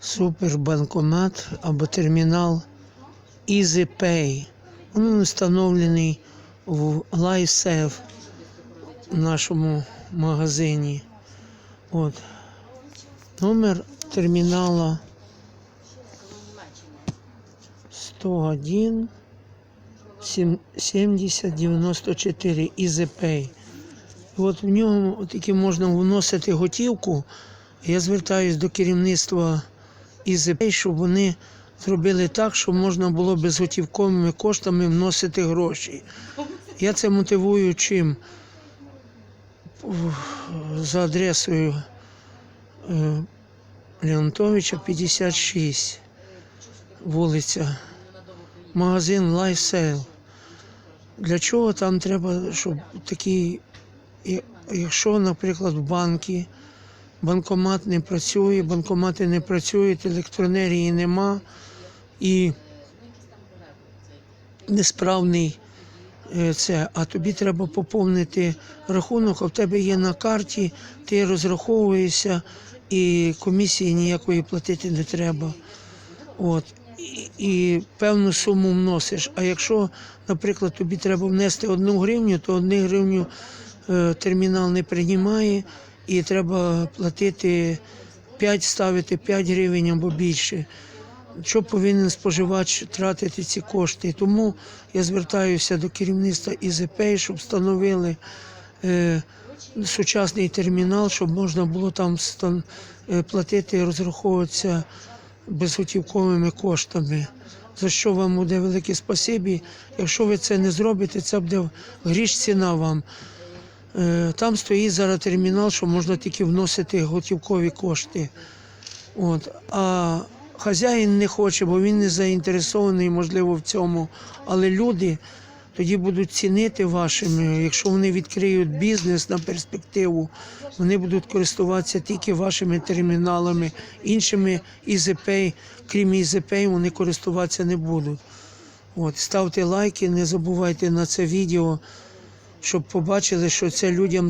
супербанкомат або термінал EasyPay. Він встановлений в LifeSafe в нашому магазині. От. Номер термінала 101 сім- 70 94 EasyPay. От в ньому тільки можна вносити готівку. Я звертаюсь до керівництва EasyPay, щоб вони зробили так, щоб можна було безготівковими коштами вносити гроші. Я це мотивую чим? За адресою е, Леонтовича 56, вулиця, магазин Lifestyle. Для чого там треба, щоб такі, якщо, наприклад, в банки банкомат не працює, банкомати не працюють, електроенергії нема і несправний е, це, а тобі треба поповнити рахунок, а в тебе є на карті, ти розраховуєшся і комісії ніякої платити не треба. От. І, і певну суму вносиш. А якщо, наприклад, тобі треба внести одну гривню, то одну гривню е, термінал не приймає, і треба платити 5, ставити 5 гривень або більше. Що повинен споживач тратити ці кошти? Тому я звертаюся до керівництва ІЗП, щоб встановили е, сучасний термінал, щоб можна було там е, платити, розраховуватися безготівковими коштами. За що вам буде велике спасибі. Якщо ви це не зробите, це буде гріш ціна вам. Е, Там стоїть зараз термінал, що можна тільки вносити готівкові кошти. От. А хазяїн не хоче, бо він не заінтересований, можливо, в цьому. Але люди тоді будуть цінити вашими. Якщо вони відкриють бізнес на перспективу, вони будуть користуватися тільки вашими терміналами, іншими ІЗП, крім ІЗП, вони користуватися не будуть. От, ставте лайки, не забувайте на це відео, щоб побачили, що це людям